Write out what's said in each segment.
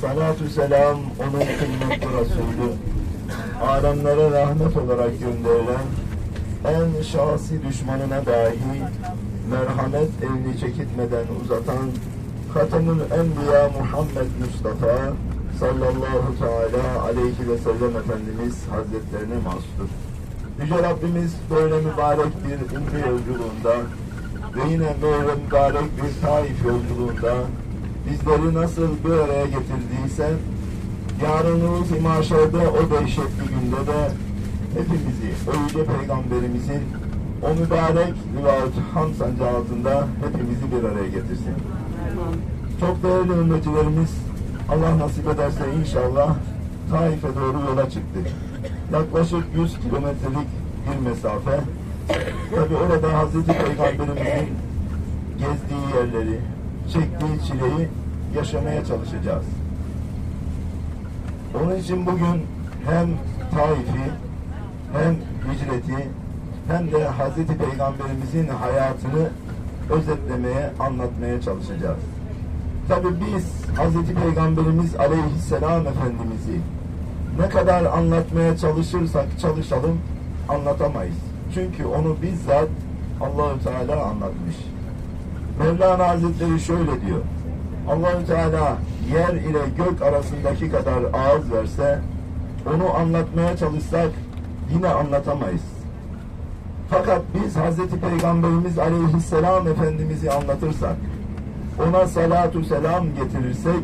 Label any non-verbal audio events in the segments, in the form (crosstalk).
Salatü selam onun kıymetli Resulü. Alemlere rahmet olarak gönderilen en şahsi düşmanına dahi merhamet elini çekitmeden uzatan Hatemül Enbiya Muhammed Mustafa sallallahu teala aleyhi ve sellem Efendimiz Hazretlerine mahsustur. Yüce Rabbimiz böyle mübarek bir umre yolculuğunda ve yine böyle mübarek bir Taif yolculuğunda bizleri nasıl bir araya getirdiyse yarınımız imaşerde o dehşetli günde de hepimizi o yüce peygamberimizin o mübarek rivayet ham sancağı altında hepimizi bir araya getirsin. Çok değerli ümmetilerimiz Allah nasip ederse inşallah Taif'e doğru yola çıktık. Yaklaşık 100 kilometrelik bir mesafe. Tabi orada Hazreti Peygamberimizin gezdiği yerleri, çektiği çileyi yaşamaya çalışacağız. Onun için bugün hem Taif'i hem hicreti hem de Hazreti Peygamberimizin hayatını özetlemeye, anlatmaya çalışacağız. Tabi biz Hazreti Peygamberimiz Aleyhisselam Efendimiz'i ne kadar anlatmaya çalışırsak çalışalım anlatamayız. Çünkü onu bizzat Allahü Teala anlatmış. Mevlana Hazretleri şöyle diyor. Allahü Teala yer ile gök arasındaki kadar ağız verse onu anlatmaya çalışsak yine anlatamayız. Fakat biz Hazreti Peygamberimiz Aleyhisselam Efendimiz'i anlatırsak ona salatu selam getirirsek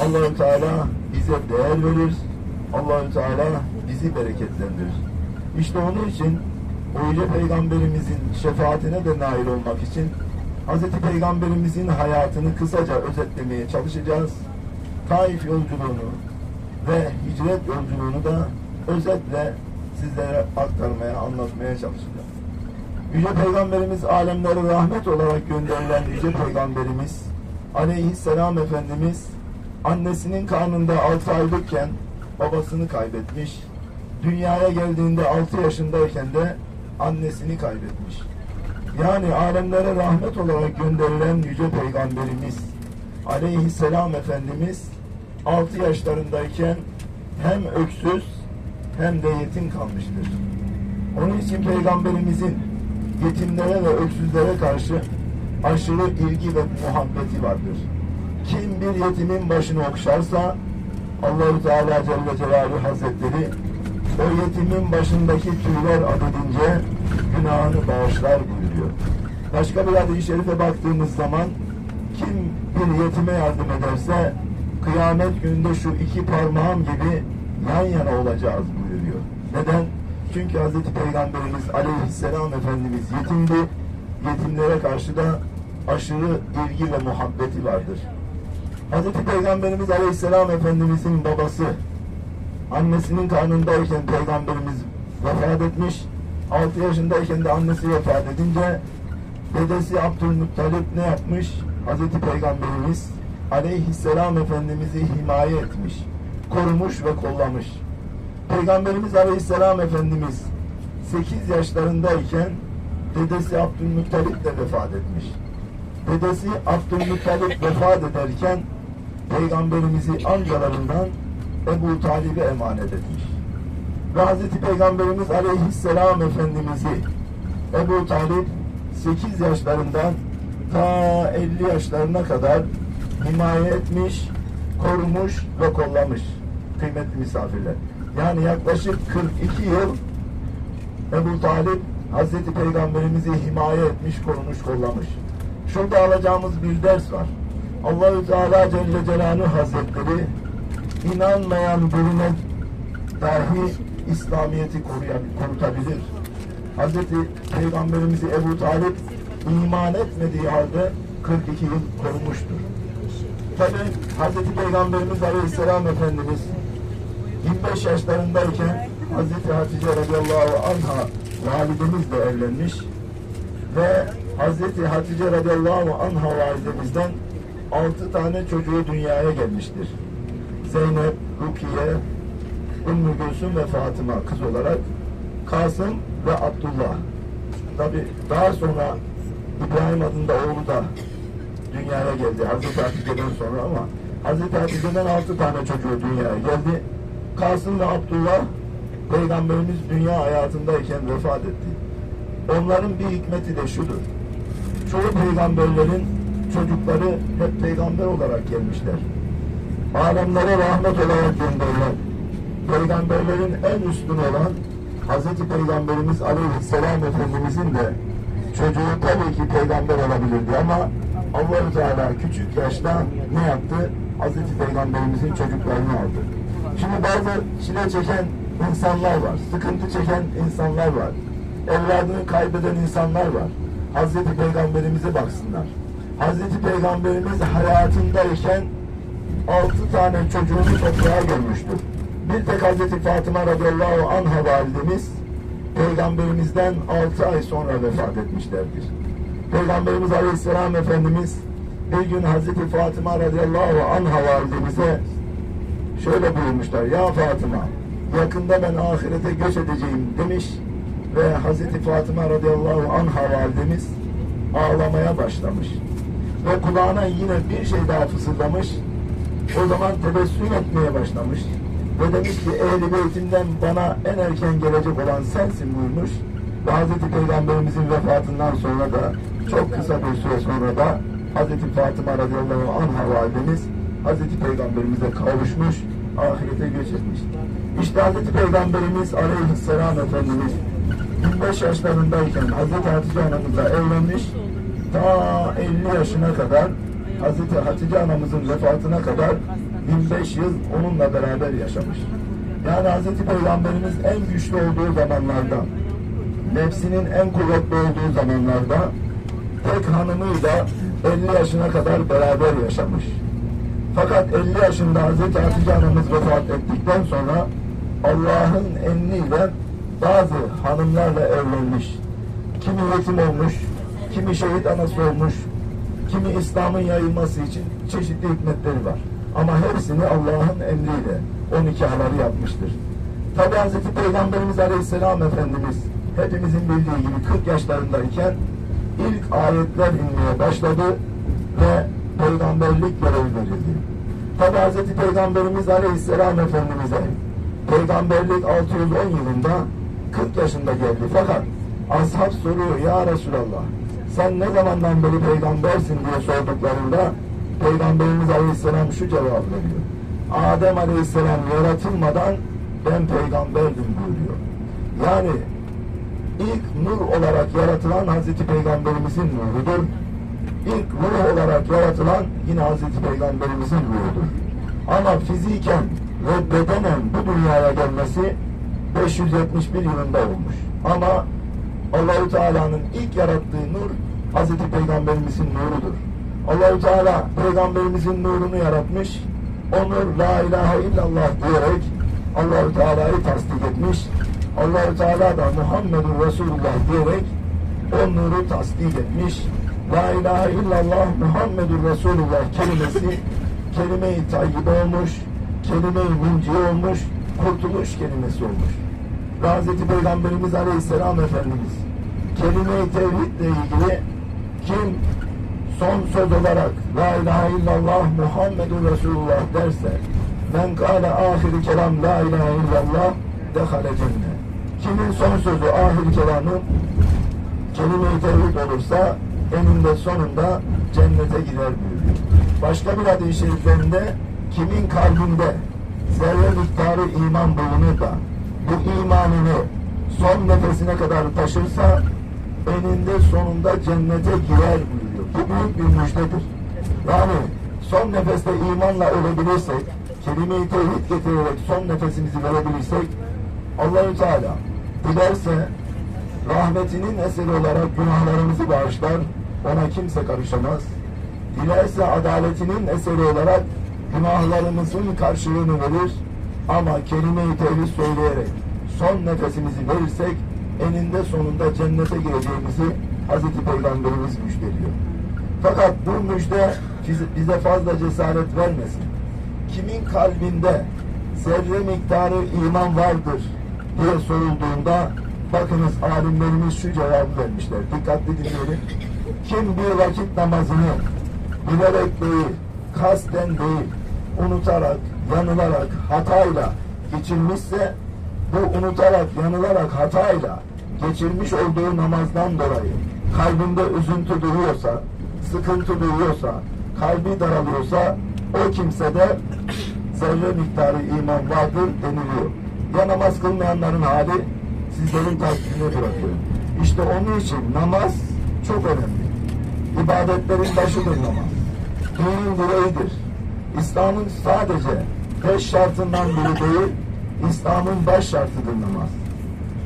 Allahü Teala bize değer verir. Allahü Teala bizi bereketlendirir. İşte onun için o yüce peygamberimizin şefaatine de nail olmak için Hazreti Peygamberimizin hayatını kısaca özetlemeye çalışacağız. Taif yolculuğunu ve hicret yolculuğunu da özetle sizlere aktarmaya, anlatmaya çalışacağız. Yüce Peygamberimiz alemlere rahmet olarak gönderilen Yüce Peygamberimiz Aleyhisselam Efendimiz annesinin karnında 6 aylıkken babasını kaybetmiş. Dünyaya geldiğinde 6 yaşındayken de annesini kaybetmiş. Yani alemlere rahmet olarak gönderilen Yüce Peygamberimiz Aleyhisselam Efendimiz 6 yaşlarındayken hem öksüz hem de yetim kalmıştır. Onun için Peygamberimizin yetimlere ve öksüzlere karşı aşırı ilgi ve muhabbeti vardır. Kim bir yetimin başını okşarsa Allahü Teala Celle Celaluhu Hazretleri o yetimin başındaki tüyler adedince günahını bağışlar buyuruyor. Başka bir hadis-i şerife baktığımız zaman kim bir yetime yardım ederse kıyamet gününde şu iki parmağım gibi yan yana olacağız buyuruyor. Neden? Çünkü Hazreti Peygamberimiz Aleyhisselam Efendimiz yetimdi. Yetimlere karşı da aşırı ilgi ve muhabbeti vardır. Hazreti Peygamberimiz Aleyhisselam Efendimizin babası annesinin karnındayken Peygamberimiz vefat etmiş. 6 yaşındayken de annesi vefat edince dedesi Abdülmuttalip ne yapmış? Hazreti Peygamberimiz Aleyhisselam Efendimiz'i himaye etmiş, korumuş ve kollamış. Peygamberimiz Aleyhisselam Efendimiz 8 yaşlarındayken dedesi Abdülmuttalip de vefat etmiş. Dedesi Abdülmuttalip vefat ederken Peygamberimizi amcalarından Ebu Talib'e emanet etmiş. Hazreti Peygamberimiz Aleyhisselam Efendimiz'i Ebu Talip 8 yaşlarından ta 50 yaşlarına kadar himaye etmiş, korumuş ve kollamış kıymetli misafirler. Yani yaklaşık 42 yıl Ebu Talip Hazreti Peygamberimizi himaye etmiş, korumuş, kollamış. Şurada alacağımız bir ders var. Allahü Teala Celle Celaluhu Hazretleri inanmayan birine dahi İslamiyet'i koruyan- korutabilir. Hazreti Peygamberimizi Ebu Talip iman etmediği halde 42 yıl korumuştur. Tabi Hazreti Peygamberimiz Aleyhisselam Efendimiz 25 yaşlarındayken Hazreti Hatice radıyallahu anha validemizle evlenmiş ve Hazreti Hatice radıyallahu anha validemizden 6 tane çocuğu dünyaya gelmiştir. Zeynep, Rukiye, Ümmü Gülsüm ve Fatıma kız olarak Kasım ve Abdullah. Tabi daha sonra İbrahim adında oğlu da dünyaya geldi Hazreti Hatice'den sonra ama Hazreti Hatice'den altı tane çocuğu dünyaya geldi. Kasım ve Abdullah Peygamberimiz dünya hayatındayken vefat etti. Onların bir hikmeti de şudur. Çoğu peygamberlerin çocukları hep peygamber olarak gelmişler. Alemlere rahmet olarak gönderilen, peygamberlerin en üstün olan Hazreti Peygamberimiz Aleyhisselam Efendimizin de çocuğu tabii ki peygamber olabilirdi ama allah Teala küçük yaşta ne yaptı? Hazreti Peygamberimizin çocuklarını aldı. Şimdi bazı çile çeken insanlar var, sıkıntı çeken insanlar var, evladını kaybeden insanlar var. Hazreti Peygamberimize baksınlar. Hazreti Peygamberimiz hayatındayken altı tane çocuğunu toprağa gömmüştür. Bir tek Hazreti Fatıma radıyallahu anha validemiz Peygamberimizden altı ay sonra vefat etmişlerdir. Peygamberimiz aleyhisselam Efendimiz bir gün Hazreti Fatıma radıyallahu anha validemize şöyle buyurmuşlar. Ya Fatıma yakında ben ahirete göç edeceğim demiş ve Hazreti Fatıma radıyallahu anha validemiz ağlamaya başlamış. Ve kulağına yine bir şey daha fısıldamış. O zaman tebessüm etmeye başlamış. Ve demiş ki ehli beytimden bana en erken gelecek olan sensin buyurmuş. Hazreti Peygamberimizin vefatından sonra da çok kısa bir süre sonra da Hazreti Fatıma radıyallahu anha validemiz Hazreti Peygamberimize kavuşmuş, ahirete göç etmiş. İşte Hazreti Peygamberimiz aleyhisselam Efendimiz 25 yaşlarındayken Hazreti Hatice anamızla evlenmiş, ta 50 yaşına kadar Hazreti Hatice anamızın vefatına kadar 25 yıl onunla beraber yaşamış. Yani Hazreti Peygamberimiz en güçlü olduğu zamanlarda, nefsinin en kuvvetli olduğu zamanlarda tek hanımıyla 50 yaşına kadar beraber yaşamış. Fakat 50 yaşında Hazreti Hatice anamız vefat ettikten sonra Allah'ın emriyle bazı hanımlarla evlenmiş. Kimi yetim olmuş, kimi şehit anası olmuş, kimi İslam'ın yayılması için çeşitli hikmetleri var. Ama hepsini Allah'ın emriyle o nikahları yapmıştır. Tabi Hazreti Peygamberimiz Aleyhisselam Efendimiz hepimizin bildiği gibi 40 yaşlarındayken ilk ayetler inmeye başladı ve peygamberlik görevi verildi. Tabi Hazreti Peygamberimiz Aleyhisselam Efendimiz'e peygamberlik 610 yılında 40 yaşında geldi. Fakat ashab soruyor ya Resulallah sen ne zamandan beri peygambersin diye sorduklarında Peygamberimiz Aleyhisselam şu cevap veriyor. Adem Aleyhisselam yaratılmadan ben peygamberdim buyuruyor. Yani ilk nur olarak yaratılan Hazreti Peygamberimizin nurudur. İlk ruh olarak yaratılan yine Hazreti Peygamberimizin ruhudur. Ama fiziken ve bedenen bu dünyaya gelmesi 571 yılında olmuş. Ama Allahu Teala'nın ilk yarattığı nur Hazreti Peygamberimizin nurudur. Allahu Teala Peygamberimizin nurunu yaratmış. O nur La ilahe illallah diyerek Allahu Teala'yı tasdik etmiş. Allahu Teala da Muhammedun Resulullah diyerek o nuru tasdik etmiş. La ilahe illallah Muhammedun Resulullah kelimesi (laughs) kelime-i tayyibe olmuş, kelime-i munci olmuş, kurtuluş kelimesi olmuş. Hazreti Peygamberimiz Aleyhisselam Efendimiz kelime-i tevhidle ilgili kim son söz olarak La ilahe illallah Muhammedun Resulullah derse men kâle ahiri kelam La ilahe illallah dehale cennet. Kimin son sözü ahir kelamı kelime-i tevhid olursa eninde sonunda cennete girer buyuruyor. Başka bir hadis-i şeriflerinde kimin kalbinde zerre miktarı iman bulunur da bu imanını son nefesine kadar taşırsa eninde sonunda cennete girer buyuruyor. Büyük bir müjdedir. Yani son nefeste imanla ölebilirsek, kelime-i tevhid getirerek son nefesimizi verebilirsek Allahü Teala dilerse rahmetinin eseri olarak günahlarımızı bağışlar, ona kimse karışamaz. Dilerse adaletinin eseri olarak günahlarımızın karşılığını verir ama kelime-i tevhid söyleyerek son nefesimizi verirsek eninde sonunda cennete gireceğimizi Hazreti Peygamberimiz müjdeliyor. Fakat bu müjde bize fazla cesaret vermesin. Kimin kalbinde zerre miktarı iman vardır diye sorulduğunda bakınız alimlerimiz şu cevabı vermişler. Dikkatli dinleyelim. Kim bir vakit namazını bilerek değil, kasten değil, unutarak, yanılarak, hatayla geçirmişse bu unutarak, yanılarak, hatayla geçirmiş olduğu namazdan dolayı kalbinde üzüntü duyuyorsa, sıkıntı duyuyorsa, kalbi daralıyorsa o kimsede zerre miktarı iman vardır deniliyor. Ya namaz kılmayanların hali sizlerin takdirine bırakıyorum. İşte onun için namaz çok önemli. İbadetlerin başıdır namaz. Dinin direğidir. İslam'ın sadece beş şartından biri değil, İslam'ın baş şartıdır namaz.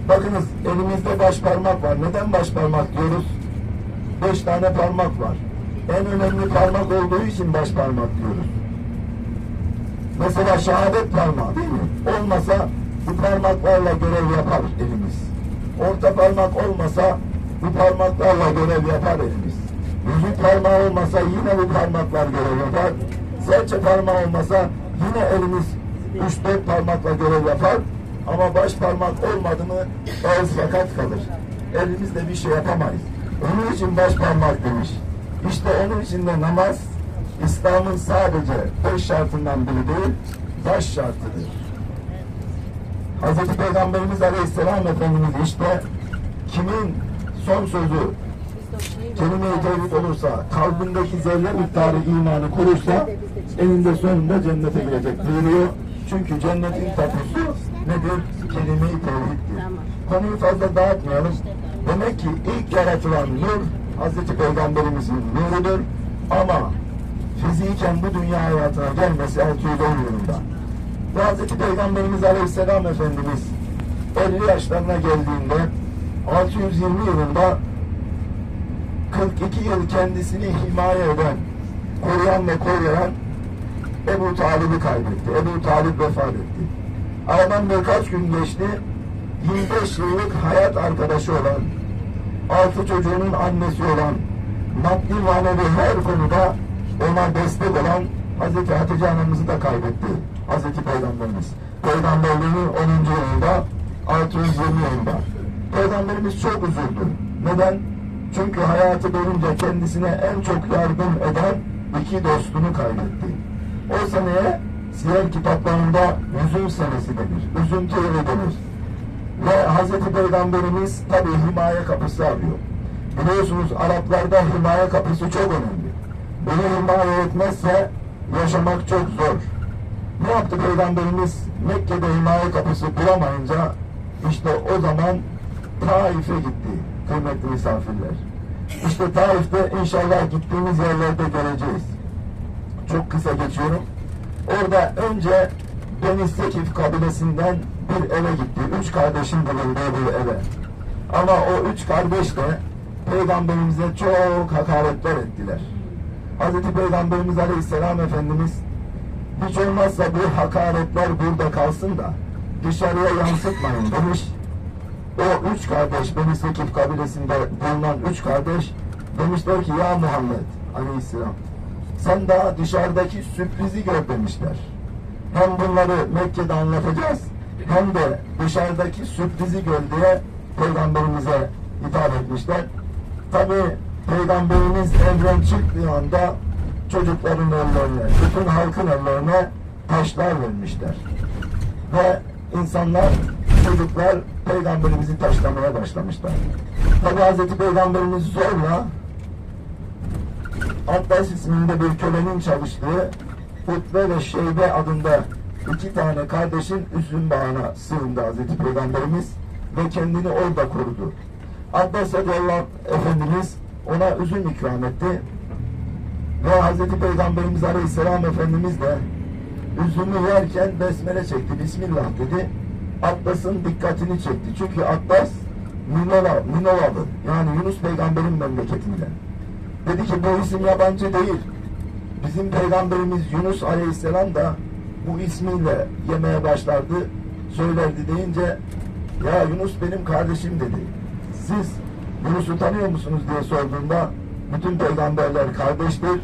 Bakınız elimizde baş parmak var. Neden baş parmak diyoruz? Beş tane parmak var. En önemli parmak olduğu için baş parmak diyoruz. Mesela şehadet parmağı değil mi? Olmasa bu parmaklarla görev yapar elimiz. Orta parmak olmasa bu parmaklarla görev yapar elimiz. Yüzük parmağı olmasa yine bu parmaklar görev yapar. Serçe parmağı olmasa yine elimiz üç dört parmakla görev yapar. Ama baş parmak olmadı mı el sakat kalır. Elimizle bir şey yapamayız. Onun için baş parmak demiş. İşte onun için de namaz İslam'ın sadece beş şartından biri değil, baş şartıdır. Hz. Peygamberimiz Aleyhisselam Efendimiz işte kimin son sözü kelime-i tevhid olursa, kalbindeki zerre miktarı imanı korursa eninde sonunda cennete girecek buyuruyor. Çünkü cennetin tapusu nedir? Kelime-i tevhiddir. Konuyu fazla dağıtmayalım. Demek ki ilk yaratılan nur Hazreti Peygamberimizin nurudur. Ama fiziken bu dünya hayatına gelmesi 610 yılında. Ve Hazreti Peygamberimiz Aleyhisselam Efendimiz 50 yaşlarına geldiğinde 620 yılında 42 yıl kendisini himaye eden, koruyan ve koruyan Ebu Talib'i kaybetti. Ebu Talib vefat etti. Aradan birkaç gün geçti. 25 yıllık hayat arkadaşı olan, altı çocuğunun annesi olan, maddi manevi her konuda ona destek olan Hazreti Hatice anamızı da kaybetti. Hazreti Peygamberimiz. Peygamberliğinin 10. yılında 620 yılında. Peygamberimiz çok üzüldü. Neden? Çünkü hayatı boyunca kendisine en çok yardım eden iki dostunu kaybetti. O seneye siyer kitaplarında hüzün senesi denir. Üzüntü yılı denir. Ve Hazreti Peygamberimiz tabi himaye kapısı arıyor. Biliyorsunuz Araplarda himaye kapısı çok önemli. Bunu himaye etmezse yaşamak çok zor. Ne yaptı Peygamberimiz? Mekke'de himaye kapısı bulamayınca işte o zaman Taif'e gitti kıymetli misafirler. İşte Taif'te inşallah gittiğimiz yerlerde göreceğiz. Çok kısa geçiyorum. Orada önce Beni Sekif kabilesinden bir eve gitti. Üç kardeşin bulunduğu bir eve. Ama o üç kardeş de Peygamberimize çok hakaretler ettiler. Hazreti Peygamberimiz Aleyhisselam Efendimiz hiç olmazsa bu hakaretler burada kalsın da dışarıya yansıtmayın demiş. O üç kardeş, Beni Sekif kabilesinde bulunan üç kardeş demişler ki ya Muhammed Aleyhisselam sen daha dışarıdaki sürprizi gör demişler. Hem bunları Mekke'de anlatacağız hem de dışarıdaki sürprizi gör diye Peygamberimize hitap etmişler. Tabi Peygamberimiz evden çıktığı anda çocukların ellerine, bütün halkın ellerine taşlar vermişler. Ve insanlar, çocuklar Peygamberimizi taşlamaya başlamışlar. Tabi Hazreti Peygamberimiz zorla Abbas isminde bir kölenin çalıştığı Utbe ve Şeybe adında iki tane kardeşin üzüm bağına sığındı Hazreti Peygamberimiz ve kendini orada korudu. Abbas radıyallahu Efendimiz ona üzüm ikram etti ve Hazreti Peygamberimiz Aleyhisselam Efendimiz de üzümü yerken besmele çekti. Bismillah dedi. Abbas'ın dikkatini çekti. Çünkü Abbas Minova, Minovalı. Yani Yunus Peygamber'in memleketinden. Dedi ki bu isim yabancı değil. Bizim Peygamberimiz Yunus Aleyhisselam da bu ismiyle yemeye başlardı. Söylerdi deyince ya Yunus benim kardeşim dedi. Siz Yunus'u tanıyor musunuz diye sorduğunda bütün peygamberler kardeştir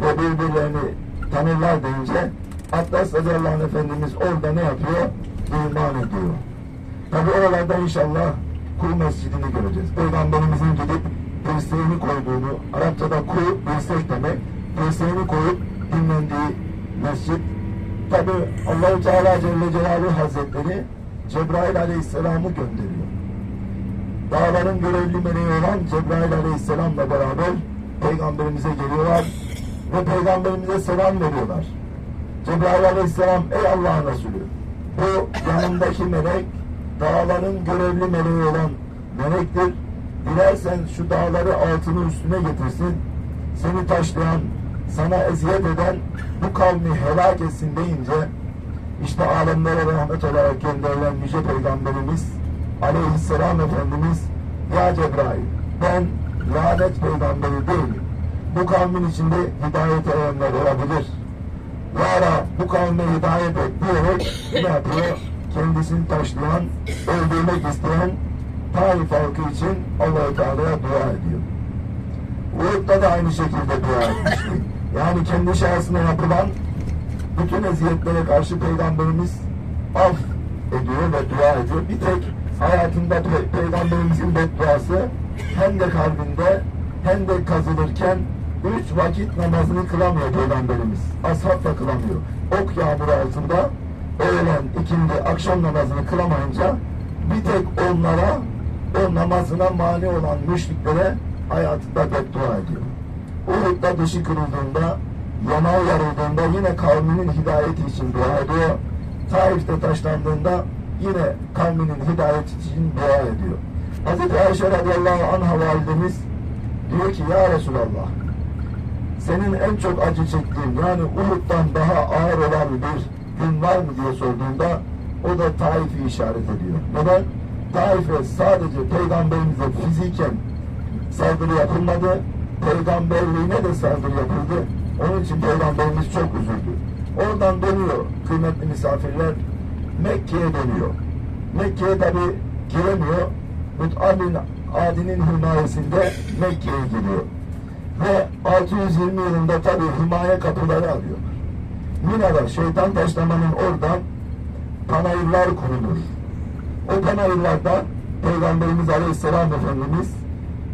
ve birbirlerini tanırlar deyince Atlas radıyallahu Efendimiz orada ne yapıyor? İman ediyor. Tabi oralarda inşallah kul mescidini göreceğiz. Peygamberimizin gidip dirseğini koyduğunu, Arapçada kuy, dirsek demek, dirseğini koyup dinlendiği mescit Tabi Allahu Teala Celle Celaluhu Hazretleri Cebrail Aleyhisselam'ı gönderiyor. Dağların görevli meleği olan Cebrail Aleyhisselam'la beraber peygamberimize geliyorlar ve peygamberimize selam veriyorlar. Cebrail Aleyhisselam ey Allah'ın Resulü bu yanındaki melek dağların görevli meleği olan melektir. Dilersen şu dağları altını üstüne getirsin. Seni taşlayan, sana eziyet eden bu kavmi helak etsin deyince işte alemlere rahmet olarak gönderilen yüce peygamberimiz aleyhisselam efendimiz ya Cebrail ben lanet peygamberi değilim. Bu kavmin içinde hidayet erenler olabilir. Yara bu kavme hidayet et diyerek ne yapıyor? Kendisini taşlayan, öldürmek isteyen Taif halkı için Allah-u Teala'ya dua ediyor. Uhud'da da aynı şekilde dua etmişti. Yani kendi şahsına yapılan bütün eziyetlere karşı Peygamberimiz af ediyor ve dua ediyor. Bir tek hayatında pe- Peygamberimizin bedduası hem de kalbinde hem de kazılırken üç vakit namazını kılamıyor Peygamberimiz. Ashab kılamıyor. Ok yağmuru altında öğlen, ikindi, akşam namazını kılamayınca bir tek onlara o namazına mani olan müşriklere hayatında beddua ediyor. Uhud'da dışı kırıldığında, yanağı yarıldığında yine kavminin hidayeti için dua ediyor. Taif'te taşlandığında yine kavminin hidayeti için dua ediyor. Hazreti Ayşe radıyallahu anha validemiz diyor ki ya Resulallah senin en çok acı çektiğin yani Uhud'dan daha ağır olan bir gün var mı diye sorduğunda o da Taif'i işaret ediyor. Neden? Taif'e sadece peygamberimize fiziken saldırı yapılmadı. Peygamberliğine de saldırı yapıldı. Onun için peygamberimiz çok üzüldü. Oradan dönüyor kıymetli misafirler. Mekke'ye dönüyor. Mekke'ye tabi giremiyor. Mut'ab bin Adi'nin himayesinde Mekke'ye giriyor. Ve 620 yılında tabi himaye kapıları arıyor. Mina'da şeytan taşlamanın oradan panayırlar kurulur. O panayırlardan Peygamberimiz Aleyhisselam Efendimiz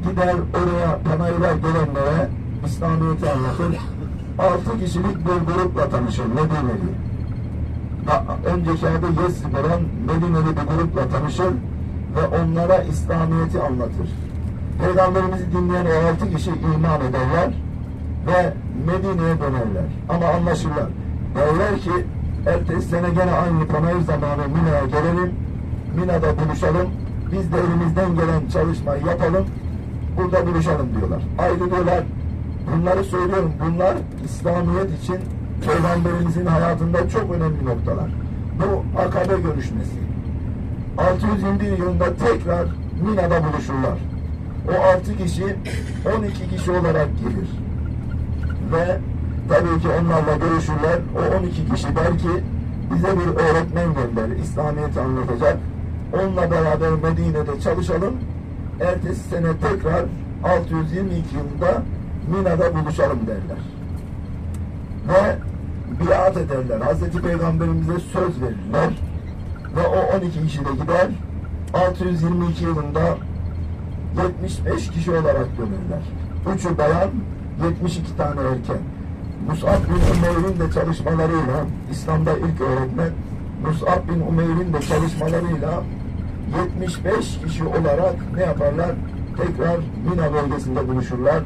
gider oraya panayırlar gelenlere İslamiyet'i anlatır. Altı kişilik bir grupla tanışır Medine'li. Önceki adı Yesrib olan Medine'li bir grupla tanışır ve onlara İslamiyet'i anlatır. Peygamberimizi dinleyen o altı kişi iman ederler ve Medine'ye dönerler. Ama anlaşırlar. Derler ki ertesi sene gene aynı panayır zamanı Mina'ya gelelim. Mina'da buluşalım. Biz de elimizden gelen çalışmayı yapalım. Burada buluşalım diyorlar. Ayrılıyorlar. Bunları söylüyorum. Bunlar İslamiyet için Peygamberimizin hayatında çok önemli noktalar. Bu akabe görüşmesi. 621 yılında tekrar Mina'da buluşurlar. O 6 kişi 12 kişi olarak gelir. Ve tabii ki onlarla görüşürler. O 12 kişi der ki bize bir öğretmen gönder. İslamiyet'i anlatacak. Onunla beraber Medine'de çalışalım. Ertesi sene tekrar 622 yılında Mina'da buluşalım derler. Ve biat ederler. Hazreti Peygamberimize söz verirler. Ve o 12 kişi de gider. 622 yılında 75 kişi olarak dönürler. Üçü bayan, 72 tane erkek. Mus'ab bin Umeyr'in de çalışmalarıyla, İslam'da ilk öğretmen, Mus'ab bin Umeyr'in de çalışmalarıyla 75 kişi olarak ne yaparlar? Tekrar Mina bölgesinde buluşurlar.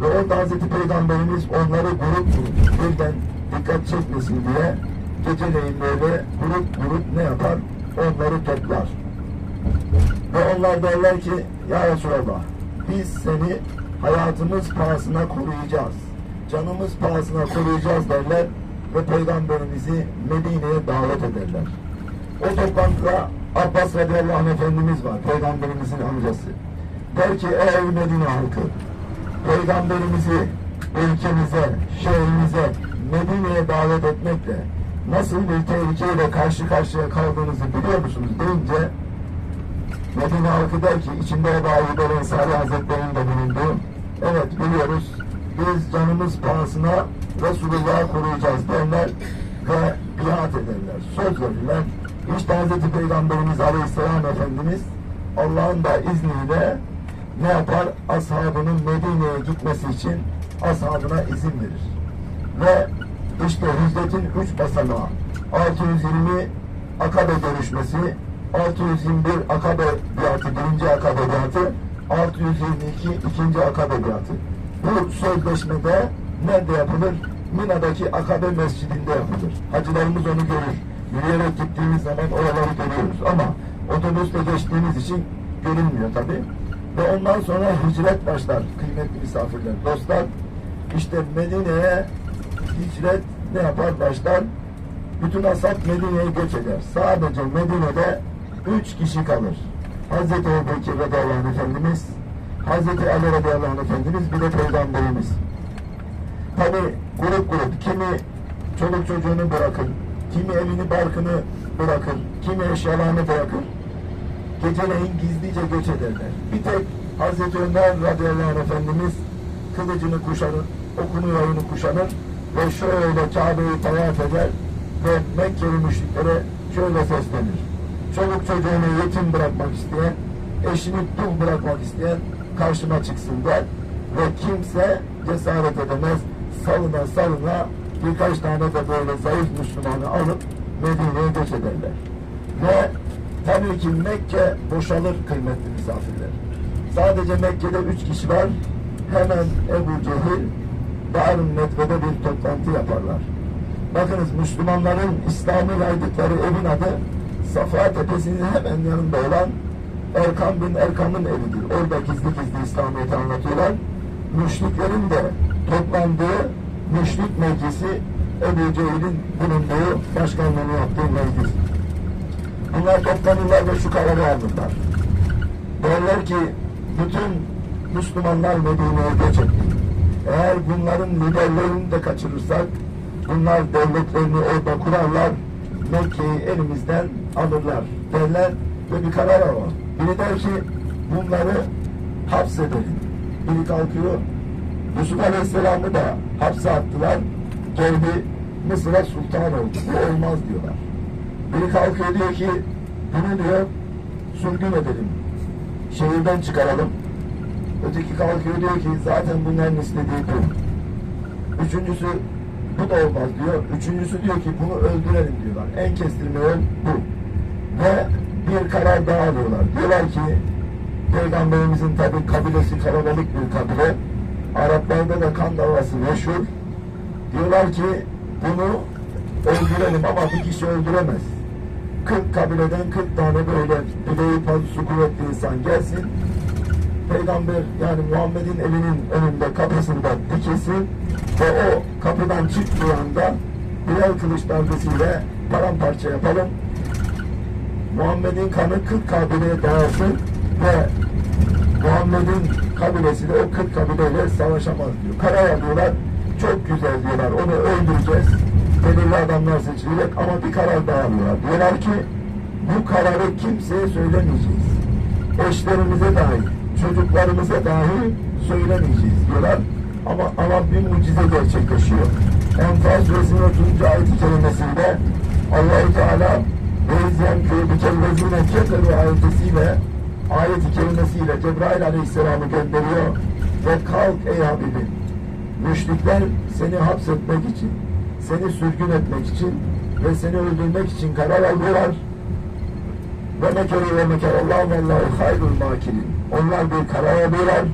Ve orada Hazreti Peygamberimiz onları grup birden dikkat çekmesin diye geceleyin böyle grup grup ne yapar? Onları toplar. Ve onlar derler ki ya Resulallah biz seni hayatımız pahasına koruyacağız. Canımız pahasına koruyacağız derler ve peygamberimizi Medine'ye davet ederler. O toplantıda Abbas radıyallahu anh efendimiz var. Peygamberimizin amcası. Der ki ey Medine halkı peygamberimizi ülkemize, şehrimize, Medine'ye davet etmekle nasıl bir tehlikeyle karşı karşıya kaldığınızı biliyor musunuz deyince Medine halkı der ki içinde Ebu Ayyub Ensari Hazretleri'nin de bulunduğu evet biliyoruz biz canımız pahasına Resulullah'ı koruyacağız derler ve biat ederler, söz verirler. İşte Hazreti Peygamberimiz Aleyhisselam Efendimiz Allah'ın da izniyle ne yapar? Ashabının Medine'ye gitmesi için ashabına izin verir. Ve İşte hicretin üç basamağı. 620 Akabe görüşmesi, 621 Akabe biatı, birinci Akabe biatı, 622 ikinci Akabe biatı. Bu sözleşmede nerede yapılır? Mina'daki Akabe mescidinde yapılır. Hacılarımız onu görür. Yürüyerek gittiğimiz zaman oraları görüyoruz ama otobüsle geçtiğimiz için görünmüyor tabi. Ve ondan sonra hicret başlar kıymetli misafirler, dostlar. İşte Medine'ye hicret ne yapar başlar? Bütün asap Medine'ye göç eder. Sadece Medine'de üç kişi kalır. Hazreti Ebu Bekir Efendimiz, Hazreti Ali radıyallahu Efendimiz, bir de Peygamberimiz. Tabi grup grup, kimi çoluk çocuğunu bırakır, kimi evini barkını bırakır, kimi eşyalarını bırakır. Geceleyin gizlice göç ederler. Bir tek Hazreti Ömer radıyallahu anh Efendimiz kılıcını kuşanır, okunu yayını kuşanır ve şöyle Kabe'yi tavaf eder ve Mekkeli müşriklere şöyle seslenir. Çoluk çocuğunu yetim bırakmak isteyen, eşini dul bırakmak isteyen karşıma çıksın der ve kimse cesaret edemez. Salına salına birkaç tane de böyle zayıf Müslümanı alıp Medine'ye göç ederler. Ve tabii ki Mekke boşalır kıymetli misafirler. Sadece Mekke'de üç kişi var. Hemen Ebu Cehil Darun Nedve'de bir toplantı yaparlar. Bakınız Müslümanların İslam'ı yaydıkları evin adı Safa Tepesi'nin hemen yanında olan Erkam bin Erkam'ın evidir. Orada gizli gizli İslamiyet'i anlatıyorlar. Müşriklerin de toplandığı müşrik meclisi Ebu Cehil'in bulunduğu başkanlığını yaptığı meclis. Bunlar toplanırlar ve şu kararı alırlar. Derler ki bütün Müslümanlar Medine'ye göç. Eğer bunların liderlerini de kaçırırsak bunlar devletlerini orada kurarlar. Mekke'yi elimizden alırlar derler ve bir karar alır. Biri der ki bunları hapsedelim. Biri kalkıyor. Yusuf Aleyhisselam'ı da hapse attılar. Geldi Mısır'a sultan oldu. Bu olmaz diyorlar. Biri kalkıyor diyor ki bunu diyor sürgün edelim. Şehirden çıkaralım. Öteki kalkıyor diyor ki zaten bunların istediği bu. Üçüncüsü bu da olmaz diyor. Üçüncüsü diyor ki bunu öldürelim diyorlar. En kestirme yol bu. Ve bir karar daha alıyorlar. Diyorlar ki Peygamberimizin tabi kabilesi kalabalık bir kabile. Araplarda da kan davası meşhur. Diyorlar ki bunu öldürelim ama bir kişi öldüremez. 40 kabileden 40 tane böyle bileği pazusu kuvvetli insan gelsin. Peygamber yani Muhammed'in evinin önünde kapısında dikilsin ve o kapıdan çıktığı anda birer kılıç darbesiyle paramparça yapalım. Muhammed'in kanı 40 kabileye dağılsın ve Muhammed'in kabilesi de o 40 kabileyle savaşamaz diyor. Karar alıyorlar. Çok güzel diyorlar. Onu öldüreceğiz. Belirli adamlar seçilecek ama bir karar daha alıyorlar. Diyorlar ki bu kararı kimseye söylemeyeceğiz. Eşlerimize dahi, çocuklarımıza dahi söylemeyeceğiz diyorlar. Ama, ama bir mucize gerçekleşiyor. Enfal Suresinin 30. ayet-i kerimesinde Allah-u Teala Reizyen köydükellezine keferu ayetesiyle ayet-i kerimesiyle Cebrail Aleyhisselam'ı gönderiyor. Ve kalk ey Habibim müşrikler seni hapsetmek için seni sürgün etmek için ve seni öldürmek için karar alıyorlar ve mekeru ve meker Allah ve Allahu hayrul makirin onlar bir karar alıyorlar.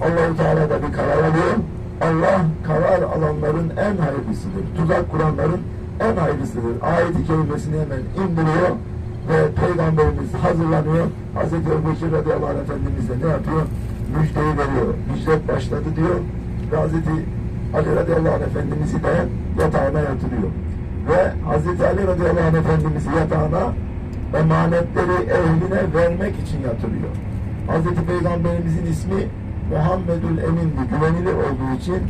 Allah-u Teala da bir karar alıyor. Allah karar alanların en hayırlısıdır. Tuzak kuranların en hayırlısıdır. Ayet-i kerimesini hemen indiriyor ve Peygamberimiz hazırlanıyor. Hazreti Ebu Bekir radıyallahu Efendimiz de ne yapıyor? Müjdeyi veriyor. Hicret başladı diyor. Ve Hazreti Ali radıyallahu Efendimiz'i de yatağına yatırıyor. Ve Hazreti Ali radıyallahu Efendimiz'i yatağına emanetleri ehline vermek için yatırıyor. Hazreti Peygamberimizin ismi Muhammedül Emin'di. Güvenilir olduğu için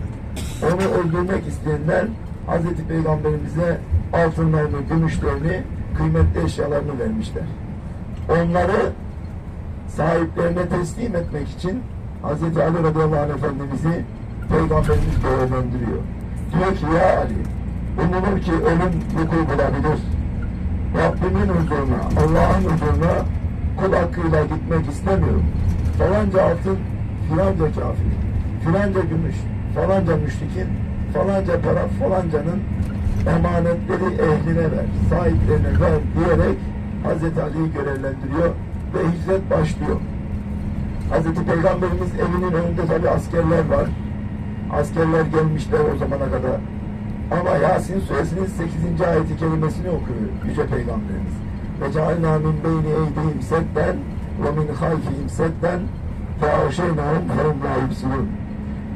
onu öldürmek isteyenler Hazreti Peygamberimize altınlarını, gümüşlerini, kıymetli eşyalarını vermişler. Onları sahiplerine teslim etmek için Hazreti Ali radıyallahu anh Efendimiz'i Peygamberimiz görevlendiriyor. Diyor ki ya Ali, umulur ki ölüm vuku bulabilir. Rabbimin huzuruna, Allah'ın huzuruna kul hakkıyla gitmek istemiyorum. Falanca altın, filanca kafir, filanca gümüş, falanca müşrikin, falanca para, falancanın emanetleri ehline ver, sahiplerine ver diyerek Hazreti Ali'yi görevlendiriyor ve hicret başlıyor. Hazreti Peygamberimiz evinin önünde tabi askerler var. Askerler gelmişler o zamana kadar. Ama Yasin suresinin 8. ayeti kelimesini okuyor Yüce Peygamberimiz. Ve cealna min beyni eydihim sedden ve min halfihim sedden ve avşeynahum fehum la.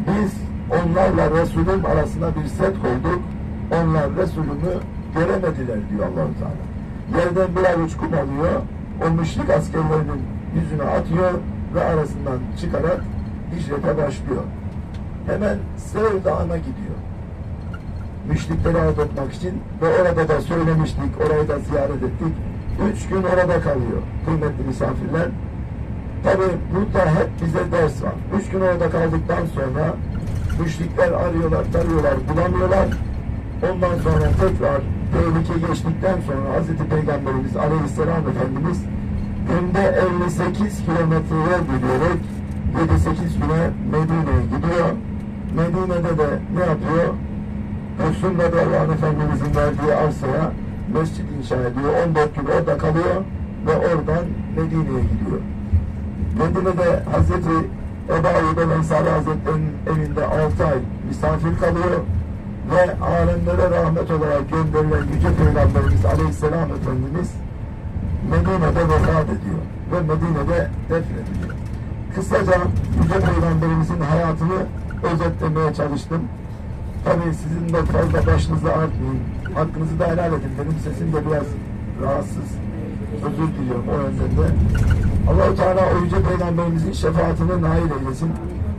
Biz onlarla Resul'ün arasına bir set koyduk. Onlar Resul'ünü göremediler diyor allah Teala. Yerden bir avuç kum alıyor. O müşrik askerlerinin yüzüne atıyor ve arasından çıkarak hicrete başlıyor. Hemen Sevr Dağı'na gidiyor. Müşrikleri aldatmak için ve orada da söylemiştik, orayı da ziyaret ettik. Üç gün orada kalıyor kıymetli misafirler. Tabi burada hep bize ders var. Üç gün orada kaldıktan sonra müşrikler arıyorlar, tarıyorlar, bulamıyorlar. Ondan sonra tekrar tehlike geçtikten sonra Hz. Peygamberimiz Aleyhisselam Efendimiz günde 58 kilometre yol yürüyerek 7-8 güne Medine'ye gidiyor. Medine'de de ne yapıyor? Resul radıyallahu Efendimizin verdiği arsaya mescid inşa ediyor. 14 gün orada kalıyor ve oradan Medine'ye gidiyor. Medine'de Hazreti Ebu Ayyub el Ensari Hazretleri'nin evinde 6 ay misafir kalıyor ve alemlere rahmet olarak gönderilen Yüce Peygamberimiz Aleyhisselam Efendimiz Medine'de vefat ediyor ve Medine'de defnediliyor. Kısaca Yüce Peygamberimizin hayatını özetlemeye çalıştım. Tabii sizin de fazla başınızı artmayın. Hakkınızı da helal edin. Benim sesim de biraz rahatsız. Özür diliyorum o yönden de. Allah-u Teala o Yüce Peygamberimizin şefaatine nail eylesin.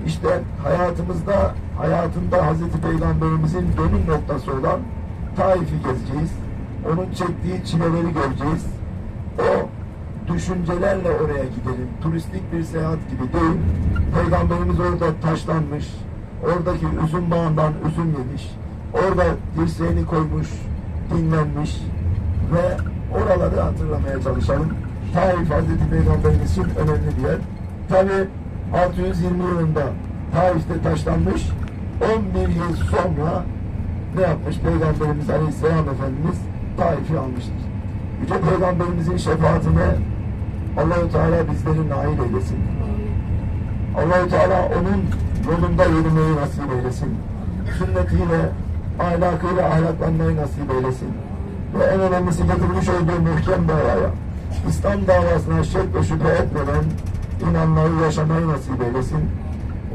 İşte hayatımızda, hayatında Hazreti Peygamberimizin dönüm noktası olan Taif'i gezeceğiz. Onun çektiği çileleri göreceğiz. O düşüncelerle oraya gidelim. Turistik bir seyahat gibi değil. Peygamberimiz orada taşlanmış. Oradaki üzüm bağından üzüm yemiş. Orada dirseğini koymuş, dinlenmiş ve oraları hatırlamaya çalışalım. Taif Hazreti Peygamberimiz için önemli bir yer. Tabi 620 yılında Taif'te taşlanmış 11 yıl sonra ne yapmış Peygamberimiz Aleyhisselam Efendimiz Taif'i almıştır. Yüce Peygamberimizin şefaatine Allahu Teala bizleri nail eylesin. Allahu Teala onun yolunda yürümeyi nasip eylesin. Sünnetiyle, ahlakıyla ahlaklanmayı nasip eylesin. Ve en önemlisi getirmiş olduğu muhkem davaya, İslam davasına şek ve şüphe etmeden inanmayı, yaşamayı nasip eylesin.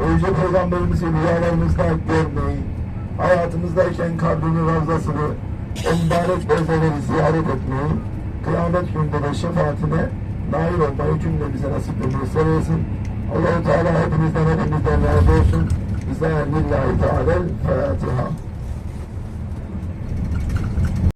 Yüce Peygamberimizi rüyalarımızda görmeyi, hayatımızdayken kabrini, ravzasını, o mübarek beldeleri ziyaret etmeyi, kıyamet gününde de şefaatine nail olmayı cümlemize nasip ve eylesin. Allah-u Teala hepinizden hepimizden razı olsun. Bize lillahi teala Fatiha.